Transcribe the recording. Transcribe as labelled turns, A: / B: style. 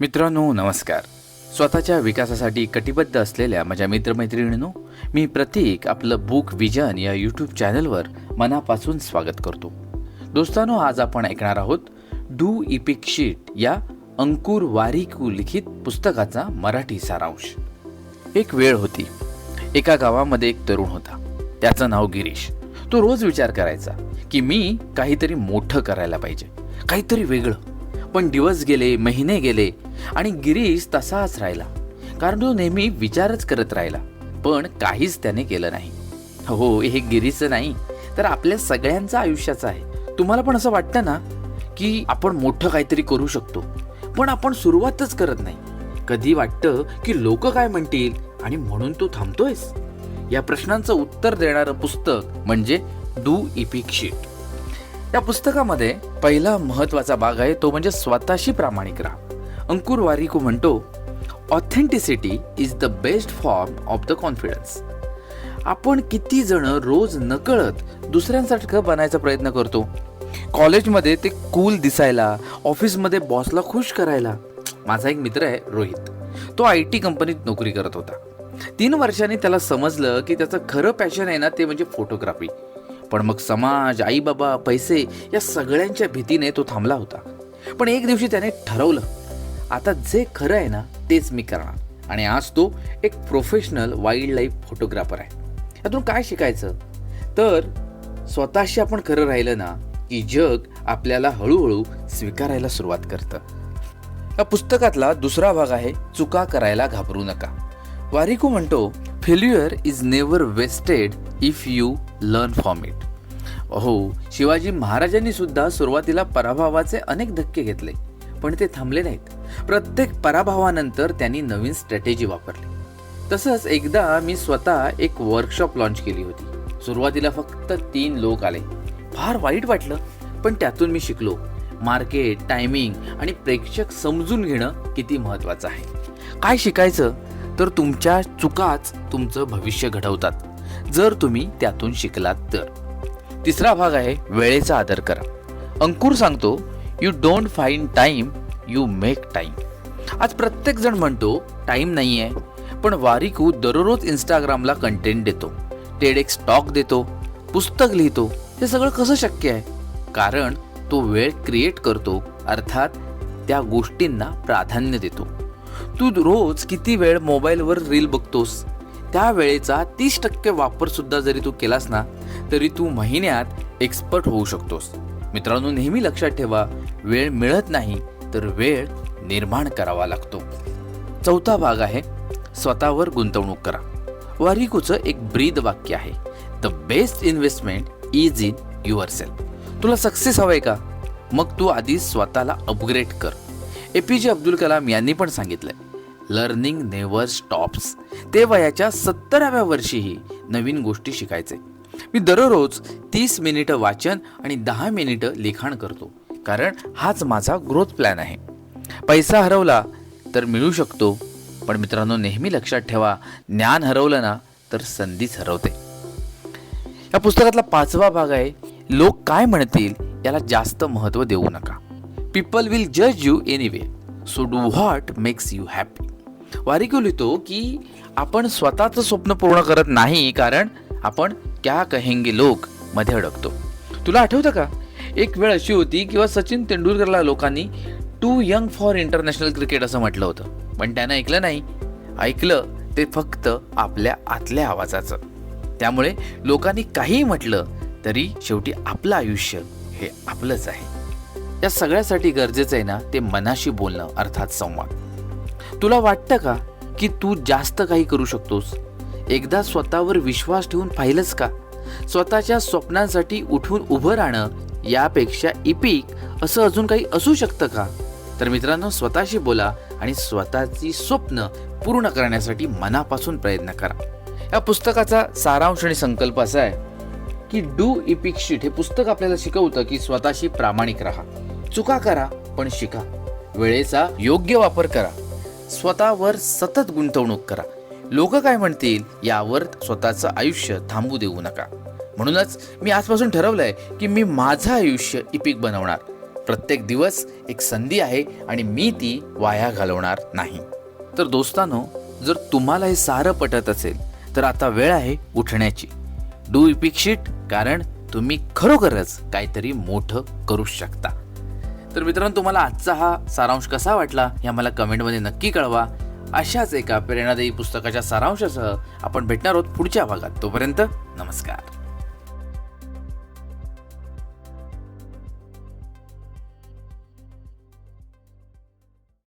A: मित्रांनो नमस्कार. स्वतःच्या विकासासाठी कटिबद्ध असलेल्या माझ्या मित्रमैत्रिणींनो मी प्रतीक आपलं बुक विजन या यूट्यूब चॅनलवर मनापासून स्वागत करतो. दोस्तांनो आज आपण ऐकणार आहोत डू इपिक शीट या अंकुर वारिकू लिखित पुस्तकाचा मराठी सारांश. एक वेळ होती. एका गावामध्ये एक तरुण होता. त्याचं नाव गिरीश. तो रोज विचार करायचा की मी काहीतरी मोठं करायला पाहिजे. काहीतरी वेगळं. पण दिवस गेले महिने गेले आणि गिरीश तसाच राहिला. कारण तो नेहमी विचारच करत राहिला पण काहीच त्याने केलं नाही. हो हे गिरीचं नाही तर आपल्या सगळ्यांचं आयुष्याचं आहे. तुम्हाला पण असं वाटतं ना की आपण मोठं काहीतरी करू शकतो पण आपण सुरुवातच करत नाही. कधी वाटतं की लोक काय म्हणतील आणि म्हणून तू थांबतोयस? या प्रश्नांचं उत्तर देणारं पुस्तक म्हणजे डू इपिक शीट. या पुस्तकामध्ये पहिला महत्त्वाचा भाग आहे तो म्हणजे स्वतःशी प्रामाणिक राहा. अंकुर वारिको म्हणतो authenticity is the best form of the confidence आपण किती जण रोज नकळत दुसऱ्यांसारखं बनायचा प्रयत्न करतो. कॉलेजमध्ये ते कूल दिसायला ऑफिसमध्ये बॉसला खुश करायला. माझा एक मित्र आहे रोहित. तो आय टी कंपनीत नोकरी करत होता. तीन वर्षांनी त्याला समजलं की त्याचं खरं पॅशन आहे ना ते म्हणजे फोटोग्राफी. पण मग समाज आई बाबा पैसे या सगळ्यांच्या भीतीने तो थांबला होता. पण एक दिवशी त्याने ठरवलं आता जे खरं आहे ना तेच मी करणार. आणि आज तो एक प्रोफेशनल वाईल्ड लाईफ फोटोग्राफर आहे. यातून काय शिकायचं? तर स्वतःशी आपण खरं राहिलं ना की जग आपल्याला हळूहळू स्वीकारायला सुरुवात करतं. या पुस्तकातला दुसरा भाग आहे चुका करायला घाबरू नका. वारिकू म्हणतो failure is never wasted if you learn from it हो शिवाजी महाराजांनी सुद्धा सुरुवातीला पराभवाचे अनेक धक्के घेतले पण ते थांबले नाहीत. प्रत्येक पराभवानंतर त्यांनी नवीन स्ट्रॅटेजी वापरली. तसंच एकदा मी स्वतः एक वर्कशॉप लॉन्च केली होती. सुरुवातीला फक्त तीन लोक आले. फार वाईट वाटलं पण त्यातून मी शिकलो. मार्केट टायमिंग आणि प्रेक्षक समजून घेणं किती महत्त्वाचं आहे. काय शिकायचं? तर तुमच्या चुकाच तुमचं भविष्य घडवतात. जर तुम्ही त्यातून शिकलात तर. तिसरा भाग आहे वेळेचा आदर करा. अंकुर सांगतो you don't find time you make time आज प्रत्येक जण म्हणतो टाईम नाही आहे पण वारिकू दररोज इंस्टाग्रामला कंटेंट देतो. टेडेक्स टॉक देतो. पुस्तक लिहितो. हे सगळं कसं शक्य आहे? कारण तो वेळ क्रिएट करतो अर्थात त्या गोष्टींना प्राधान्य देतो. तू रोज किती वेळ मोबाईलवर रील बघतोस? त्या वेळेचा तीस टक्के वापर सुद्धा जरी तू केलास ना तरी तू महिन्यात एक्सपर्ट होऊ शकतोस. मित्रांनो नेहमी लक्षात ठेवा वेळ मिळत नाही तर वेळ निर्माण करावा लागतो. चौथा भाग आहे स्वतःवर गुंतवणूक करा. वारिकोचं एक ब्रीद वाक्य आहे the best investment is in yourself तुला सक्सेस हवंय का? मग तू आधी स्वतःला अपग्रेड कर. ए पी जे अब्दुल कलाम यांनी पण सांगितलंय लर्निंग नेवर स्टॉप्स ते वयाच्या सत्तराव्या वर्षीही नवीन गोष्टी शिकायचे. मी दररोज तीस मिनिटं वाचन आणि दहा मिनिटं लिखाण करतो. कारण हाच माझा ग्रोथ प्लॅन आहे. पैसा हरवला तर मिळू शकतो पण मित्रांनो नेहमी लक्षात ठेवा ज्ञान हरवलं ना तर संधीच हरवते. या पुस्तकातला पाचवा भाग आहे लोक काय म्हणतील याला जास्त महत्त्व देऊ नका. पीपल विल जज you anyway so do what makes you happy Warikoo लिहितो की आपण स्वतःचं स्वप्न पूर्ण करत नाही कारण आपण क्या कहेंगे लोक मध्ये अडकतो. तुला आठवतं का? एक वेळ अशी होती किंवा सचिन तेंडुलकरला लोकांनी too young for international cricket असं म्हटलं होतं. पण त्यानं ऐकलं नाही. ऐकलं ते फक्त आपल्या आतल्या आवाजाचं. त्यामुळे लोकांनी काहीही म्हटलं तरी शेवटी आपलं आयुष्य हे आपलंच आहे. या सगळ्यासाठी गरजेचं आहे ना ते मनाशी बोलणं अर्थात संवाद. तुला वाटतं का की तू जास्त काही करू शकतोस? एकदा स्वतःवर विश्वास ठेवून पाहिलंच का? स्वतःच्या स्वप्नांसाठी उठून उभं राहणं यापेक्षा इपिक असं अजून काही असू शकतं का? तर मित्रांनो स्वतःशी बोला आणि स्वतःची स्वप्न पूर्ण करण्यासाठी मनापासून प्रयत्न करा. या पुस्तकाचा सारांश आणि संकल्प असा आहे की डू इपिक शीट हे पुस्तक आपल्याला शिकवतं की स्वतःशी प्रामाणिक राहा. चुका करा पण शिका. वेळेचा योग्य वापर करा. स्वतःवर सतत गुंतवणूक करा. लोक काय म्हणतील? यावर स्वतःचं आयुष्य थांबू देऊ नका. म्हणूनच मी आजपासून ठरवलंय की मी माझं आयुष्य इपिक बनवणार. प्रत्येक दिवस एक संधी आहे आणि मी ती वाया घालवणार नाही. तर दोस्तानो जर तुम्हाला हे सारं पटत असेल तर आता वेळ आहे उठण्याची. डू इपिक कारण तुम्ही खरोखरच काहीतरी मोठं करू शकता. तर मित्रांनो तुम्हाला आजचा हा सारांश कसा वाटला हे आम्हाला कमेंटमध्ये नक्की कळवा. अशाच एका प्रेरणादायी पुस्तकाच्या सारांशासह आपण भेटणार आहोत पुढच्या भागात. तोपर्यंत नमस्कार.